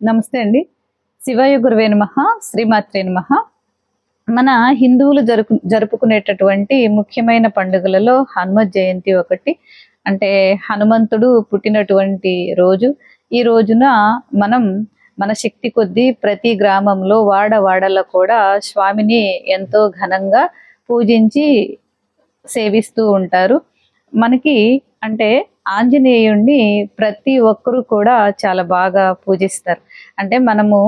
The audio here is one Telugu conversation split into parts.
నమస్తే అండి. శివాయ గురువే నమ శ్రీమాత్రే నమ. మన హిందువులు జరుపు జరుపుకునేటటువంటి ముఖ్యమైన పండుగలలో హనుమ జయంతి ఒకటి అంటే హనుమంతుడు పుట్టినటువంటి రోజు. ఈ రోజున మనం మన శక్తి కొద్దీ ప్రతి గ్రామంలో వాడ వాడలో కూడా స్వామిని ఎంతో ఘనంగా పూజించి సేవిస్తూ ఉంటారు. మనకి అంటే ఆంజనేయుణ్ణి ప్రతి ఒక్కరూ కూడా చాలా బాగా పూజిస్తారు. అంటే మనము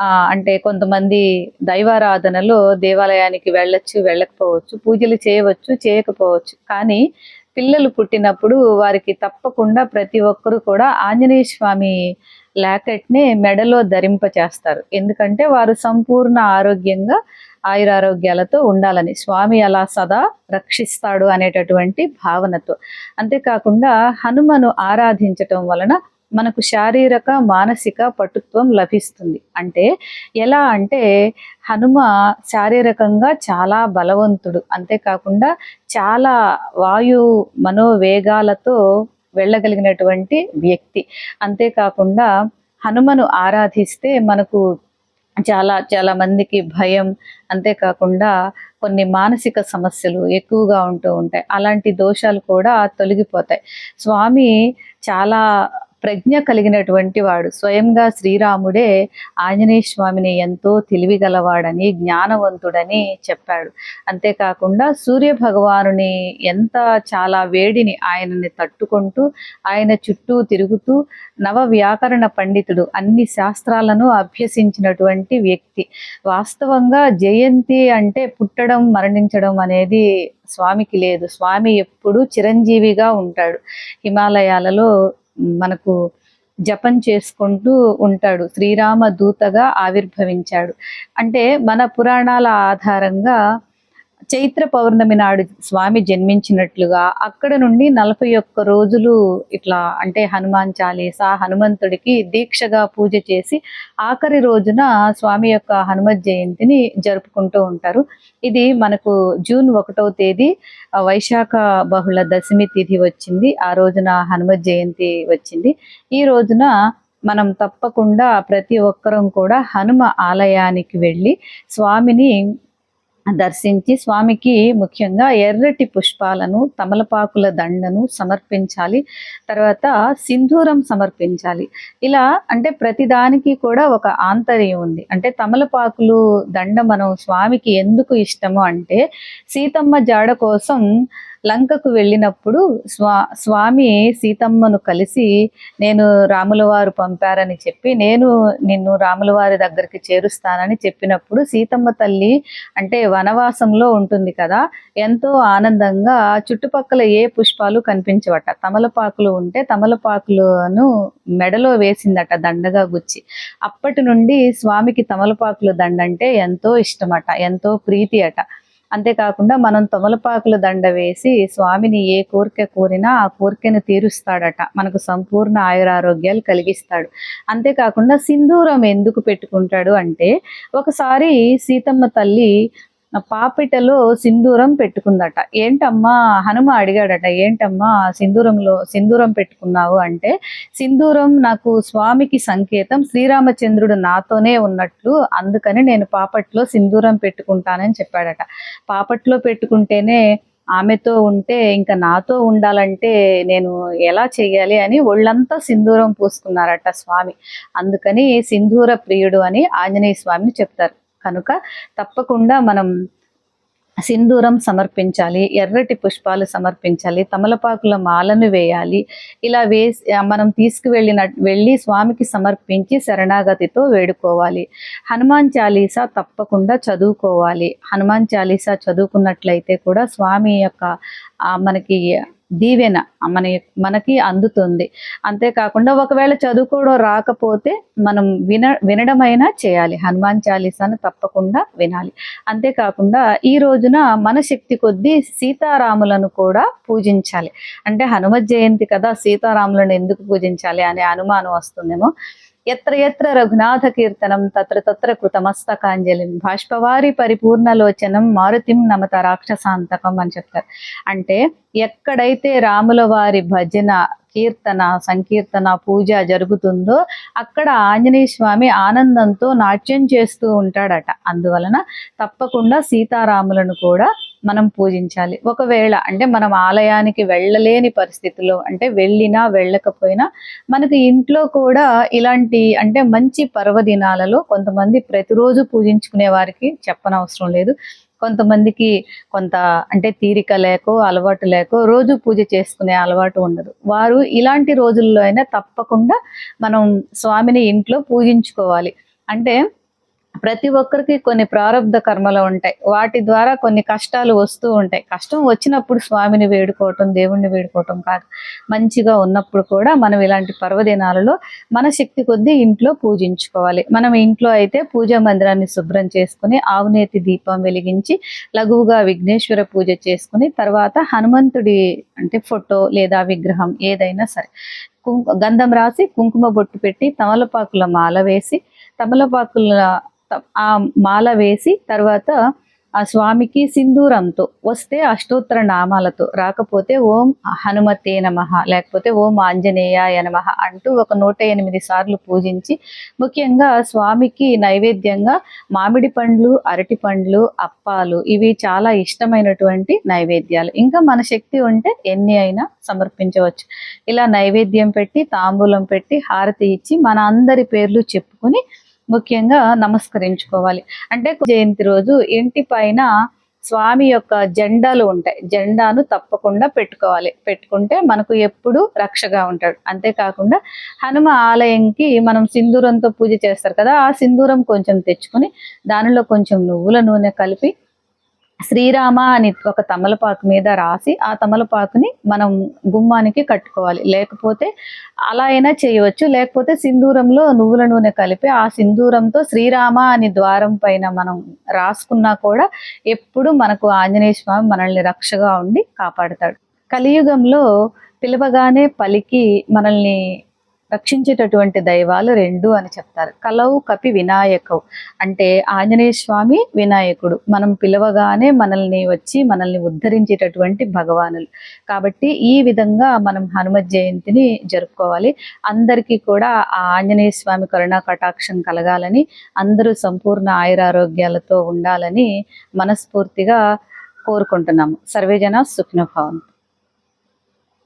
ఆ అంటే కొంతమంది దైవారాధనలో దేవాలయానికి వెళ్ళొచ్చు వెళ్ళకపోవచ్చు పూజలు చేయవచ్చు చేయకపోవచ్చు. కానీ పిల్లలు పుట్టినప్పుడు వారికి తప్పకుండా ప్రతి ఒక్కరు కూడా ఆంజనేయ స్వామి లాకెట్ని మెడలో ధరింప చేస్తారు ఎందుకంటే వారు సంపూర్ణ ఆరోగ్యంగా ఆయురారోగ్యాలతో ఉండాలని. స్వామి అలా సదా రక్షిస్తాడు అనేటటువంటి భావనతో. అంతేకాకుండా హనుమను ఆరాధించటం వలన మనకు శారీరక మానసిక పటుత్వం లభిస్తుంది. అంటే ఎలా అంటే హనుమ శారీరకంగా చాలా బలవంతుడు. అంతేకాకుండా చాలా వాయు మనోవేగాలతో వెళ్ళగలిగినటువంటి వ్యక్తి. అంతేకాకుండా హనుమను ఆరాధిస్తే మనకు చాలా చాలా మందికి భయం. అంతేకాకుండా కొన్ని మానసిక సమస్యలు ఎక్కువగా ఉంటూ ఉంటాయి. అలాంటి దోషాలు కూడా తొలగిపోతాయి. స్వామి చాలా ప్రజ్ఞ కలిగినటువంటి వాడు. స్వయంగా శ్రీరాముడే ఆంజనేయ స్వామిని ఎంతో తెలివిగలవాడని జ్ఞానవంతుడని చెప్పాడు. అంతేకాకుండా సూర్య భగవానుని ఎంత చాలా వేడిని ఆయనని తట్టుకుంటూ ఆయన చుట్టూ తిరుగుతూ నవ వ్యాకరణ పండితుడు అన్ని శాస్త్రాలను అభ్యసించినటువంటి వ్యక్తి. వాస్తవంగా జయంతి అంటే పుట్టడం మరణించడం అనేది స్వామికి లేదు. స్వామి ఎప్పుడు చిరంజీవిగా ఉంటాడు. హిమాలయాలలో మనకు జపం చేసుకుంటూ ఉంటాడు. శ్రీరామ దూతగా ఆవిర్భవించాడు. అంటే మన పురాణాల ఆధారంగా చైత్ర పౌర్ణమి నాడు స్వామి జన్మించినట్లుగా అక్కడ నుండి నలభై ఒక్క రోజులు ఇట్లా అంటే హనుమాన్ చాలీసా హనుమంతుడికి దీక్షగా పూజ చేసి ఆఖరి రోజున స్వామి యొక్క హనుమత్ జయంతిని జరుపుకుంటూ ఉంటారు. ఇది మనకు జూన్ ఒకటవ తేదీ వైశాఖ బహుళ దశమి తిథి వచ్చింది. ఆ రోజున హనుమత్ జయంతి వచ్చింది. ఈ రోజున మనం తప్పకుండా ప్రతి ఒక్కరం కూడా హనుమ ఆలయానికి వెళ్ళి స్వామిని దర్శించి స్వామికి ముఖ్యంగా ఎర్రటి పుష్పాలను తమలపాకుల దండను సమర్పించాలి. తర్వాత సింధూరం సమర్పించాలి. ఇలా అంటే ప్రతిదానికి కూడా ఒక ఆంతర్యం ఉంది. అంటే తమలపాకులు దండ మనం స్వామికి ఎందుకు ఇష్టము అంటే సీతమ్మ జాడ కోసం లంకకు వెళ్ళినప్పుడు స్వా స్వామి సీతమ్మను కలిసి నేను రాములవారు పంపారని చెప్పి నేను నిన్ను రాములవారి దగ్గరికి చేరుస్తానని చెప్పినప్పుడు సీతమ్మ తల్లి అంటే వనవాసంలో ఉంటుంది కదా ఎంతో ఆనందంగా చుట్టుపక్కల ఏ పుష్పాలు కనిపించవట. తమలపాకులు ఉంటే తమలపాకులను మెడలో వేసిందట దండగా గుచ్చి. అప్పటి నుండి స్వామికి తమలపాకుల దండ అంటే ఎంతో ఇష్టమట ఎంతో ప్రీతి అట. అంతేకాకుండా మనం తమలపాకుల దండ వేసి స్వామిని ఏ కోరిక కోరినా ఆ కోరికను తీరుస్తాడట. మనకు సంపూర్ణ ఆయురారోగ్యాలు కలిగిస్తాడు. అంతేకాకుండా సింధూరం ఎందుకు పెట్టుకుంటాడు అంటే ఒకసారి సీతమ్మ తల్లి పాపిటలో సింధూరం పెట్టుకుందట. ఏంటమ్మా? హనుమ అడిగాడట ఏంటమ్మా? సింధూరంలో సింధూరం పెట్టుకున్నావు అంటే సింధూరం నాకు స్వామికి సంకేతం శ్రీరామచంద్రుడు నాతోనే ఉన్నట్లు అందుకని నేను పాపట్లో సింధూరం పెట్టుకుంటానని చెప్పాడట. పాపట్లో పెట్టుకుంటేనే ఆమెతో ఉంటే ఇంకా నాతో ఉండాలంటే నేను ఎలా చేయాలి అని ఒళ్ళంతా సింధూరం పూసుకున్నారట స్వామి. అందుకని సింధూర ప్రియుడు అని ఆంజనేయ స్వామిని చెప్తారు. కనుక తప్పకుండా మనం సింధూరం సమర్పించాలి ఎర్రటి పుష్పాలు సమర్పించాలి తమలపాకుల మాలను వేయాలి. ఇలా వేసి మనం తీసుకువెళ్ళిన వెళ్ళి స్వామికి సమర్పించి శరణాగతితో వేడుకోవాలి. హనుమాన్ చాలీసా తప్పకుండా చదువుకోవాలి. హనుమాన్ చాలీసా చదువుకున్నట్లయితే కూడా స్వామి యొక్క మనకి దీవెన మన మనకి అందుతుంది. అంతేకాకుండా ఒకవేళ చదువుకోవడం రాకపోతే మనం విన వినడమైనా చేయాలి. హనుమాన్ చాలీసాను తప్పకుండా వినాలి. అంతేకాకుండా ఈ రోజున మన శక్తి కొద్దీ సీతారాములను కూడా పూజించాలి. అంటే హనుమత్ జయంతి కదా సీతారాములను ఎందుకు పూజించాలి అనే అనుమానం వస్తుందేమో. ఎత్ర ఎత్ర రఘునాథ కీర్తనం తత్ర తత్ర కృతమస్తకాంజలిం. బాష్పవారి పరిపూర్ణలోచనం మారుతిం నమత రాక్షసాంతకం అని చెప్తారు. అంటే ఎక్కడైతే రాముల వారి భజన కీర్తన సంకీర్తన పూజ జరుగుతుందో అక్కడ ఆంజనేయ స్వామి ఆనందంతో నాట్యం చేస్తూ ఉంటాడట. అందువలన తప్పకుండా సీతారాములను కూడా మనం పూజించాలి. ఒకవేళ అంటే మనం ఆలయానికి వెళ్ళలేని పరిస్థితిలో అంటే వెళ్ళినా వెళ్ళకపోయినా మనకి ఇంట్లో కూడా ఇలాంటి అంటే మంచి పర్వదినాలలో కొంతమంది ప్రతిరోజు పూజించుకునే వారికి చెప్పనవసరం లేదు. కొంతమందికి కొంత అంటే తీరిక లేకో అలవాటు లేకో రోజు పూజ చేసుకునే అలవాటు ఉండదు. వారు ఇలాంటి రోజుల్లో అయినా తప్పకుండా మనం స్వామిని ఇంట్లో పూజించుకోవాలి. అంటే ప్రతి ఒక్కరికి కొన్ని ప్రారంధ కర్మలు ఉంటాయి. వాటి ద్వారా కొన్ని కష్టాలు వస్తూ ఉంటాయి. కష్టం వచ్చినప్పుడు స్వామిని వేడుకోవటం దేవుణ్ణి వేడుకోవటం కాదు. మంచిగా ఉన్నప్పుడు కూడా మనం ఇలాంటి పర్వదినాలలో మన శక్తి కొద్దీ ఇంట్లో పూజించుకోవాలి. మనం ఇంట్లో అయితే పూజా మందిరాన్ని శుభ్రం చేసుకుని ఆవునేతి దీపం వెలిగించి లఘువుగా విఘ్నేశ్వర పూజ చేసుకుని తర్వాత హనుమంతుడి అంటే ఫోటో లేదా విగ్రహం ఏదైనా సరే కుంకు గంధం రాసి కుంకుమ బొట్టు పెట్టి తమలపాకుల మాల వేసి తమలపాకుల ఆ మాల వేసి తర్వాత ఆ స్వామికి సింధూరంతో వస్తే అష్టోత్తర నామాలతో రాకపోతే ఓం హనుమతే నమ లేకపోతే ఓం ఆంజనేయాయ నమ అంటూ ఒక నూట ఎనిమిది సార్లు పూజించి ముఖ్యంగా స్వామికి నైవేద్యంగా మామిడి పండ్లు అరటి పండ్లు అప్పాలు ఇవి చాలా ఇష్టమైనటువంటి నైవేద్యాలు. ఇంకా మన శక్తి ఉంటే ఎన్ని అయినా సమర్పించవచ్చు. ఇలా నైవేద్యం పెట్టి తాంబూలం పెట్టి హారతి ఇచ్చి మన అందరి పేర్లు చెప్పుకొని ముఖ్యంగా నమస్కరించుకోవాలి. అంటే జయంతి రోజు ఇంటి పైన స్వామి యొక్క జెండాలు ఉంటాయి. జెండాను తప్పకుండా పెట్టుకోవాలి. పెట్టుకుంటే మనకు ఎప్పుడు రక్షగా ఉంటాడు. అంతేకాకుండా హనుమ ఆలయంకి మనం సింధూరంతో పూజ చేస్తారు కదా ఆ సింధూరం కొంచెం తెచ్చుకొని దానిలో కొంచెం నువ్వుల నూనె కలిపి శ్రీరామ అని ఒక తమలపాకు మీద రాసి ఆ తమలపాకుని మనం గుమ్మానికి కట్టుకోవాలి. లేకపోతే అలా అయినా చేయవచ్చు. లేకపోతే సింధూరంలో నువ్వుల నూనె కలిపి ఆ సింధూరంతో శ్రీరామ అని ద్వారం పైన మనం రాసుకున్నా కూడా ఎప్పుడు మనకు ఆంజనేయ స్వామి మనల్ని రక్షగా ఉండి కాపాడుతాడు. కలియుగంలో పిలవగానే పలికి మనల్ని రక్షించేటటువంటి దైవాలు రెండు అని చెప్తారు. కలవు కపి వినాయకవు. అంటే ఆంజనేయ స్వామి వినాయకుడు. మనం పిలవగానే మనల్ని వచ్చి మనల్ని ఉద్ధరించేటటువంటి భగవానులు. కాబట్టి ఈ విధంగా మనం హనుమ జయంతిని జరుపుకోవాలి. అందరికీ కూడా ఆ ఆంజనేయ స్వామి కరుణా కటాక్షం కలగాలని అందరూ సంపూర్ణ ఆయురారోగ్యాలతో ఉండాలని మనస్ఫూర్తిగా కోరుకుంటున్నాము. సర్వేజన సుఖిన